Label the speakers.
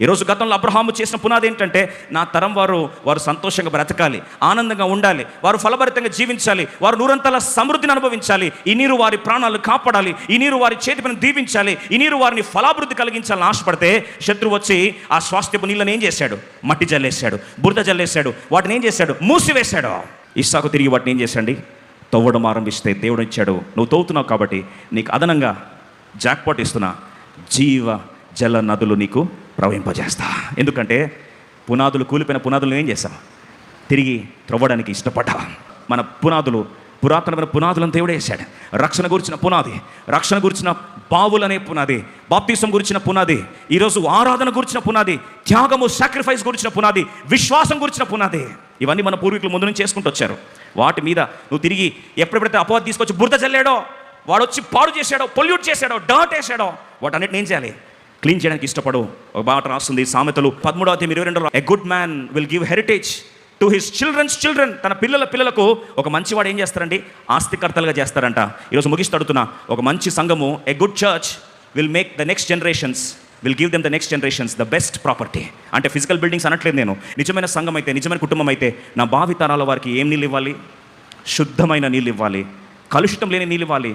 Speaker 1: ఈరోజు గతంలో అబ్రహాము చేసిన పునాది ఏంటంటే నా తరం వారు వారు సంతోషంగా బ్రతకాలి ఆనందంగా ఉండాలి వారు ఫలభరితంగా జీవించాలి వారు నూరంతల సమృద్ధిని అనుభవించాలి ఈ నీరు వారి ప్రాణాలు కాపాడాలి ఈ నీరు వారి చేతి పని దీవించాలి ఈ నీరు వారిని ఫలాభివృద్ధి కలిగించాలని ఆశపడితే శత్రువు వచ్చి ఆ స్వాస్థ్యపు నీళ్ళని ఏం చేశాడు? మట్టి జల్లేశాడు బురద జల్లేశాడు వాటిని ఏం చేశాడు? మూసివేశాడు. ఇస్సాకు తిరిగి వాటిని ఏం చేశాడు తవ్వడం ఆరంభిస్తే దేవుడు ఇచ్చాడు నువ్వు తవ్వుతున్నావు కాబట్టి నీకు అదనంగా జాక్పాట్ ఇస్తున్నా జీవ జల నదులు నీకు ప్రవహింపజేస్తా. ఎందుకంటే పునాదులు కూలిపోయిన పునాదులు ఏం చేస్తాం? తిరిగి త్రవ్వడానికి ఇష్టపడ్డా. మన పునాదులు పురాతనమైన పునాదులను దేవుడే వేశాడు రక్షణ గురించిన పునాది రక్షణ గురించిన బావులనే పునాది బాప్తీసం గురించిన పునాది ఈరోజు ఆరాధన గురించిన పునాది త్యాగము సాక్రిఫైస్ గురించిన పునాది విశ్వాసం గురించిన పునాది. ఇవన్నీ మన పూర్వీకులు ముందు నుంచి చేసుకుంటూ వచ్చారు. వాటి మీద నువ్వు తిరిగి ఎప్పుడెప్పుడైతే అపవాది తీసుకొచ్చి బురద చల్లాడో వాడు వచ్చి పాడు చేశాడో పొల్యూట్ చేశాడో డాట్ వేసాడో వాటన్నిటిని ఏం చేయాలి? క్లీన్ చేయడానికి ఇష్టపడు ఒక బాట రాస్తుంది సామెతలు పదమూడవ తేదీ ఇరవై రెండులో a good man will give heritage to his childrens children తన పిల్లల పిల్లలకు ఒక మంచివాడు ఏం చేస్తారండి? ఆస్తికర్తలుగా చేస్తారంట. ఈరోజు ముగిస్తడుతున్నా ఒక మంచి సంఘము a good church will make the next generations will give them the next generations the best property అంటే ఫిజికల్ బిల్డింగ్స్ అనట్లేదు నేను. నిజమైన సంఘం అయితే నిజమైన కుటుంబం అయితే నా భావితరాల వారికి ఏం నీళ్ళు ఇవ్వాలి? శుద్ధమైన నీళ్ళు ఇవ్వాలి. కలుషితం లేని నీళ్ళు ఇవ్వాలి.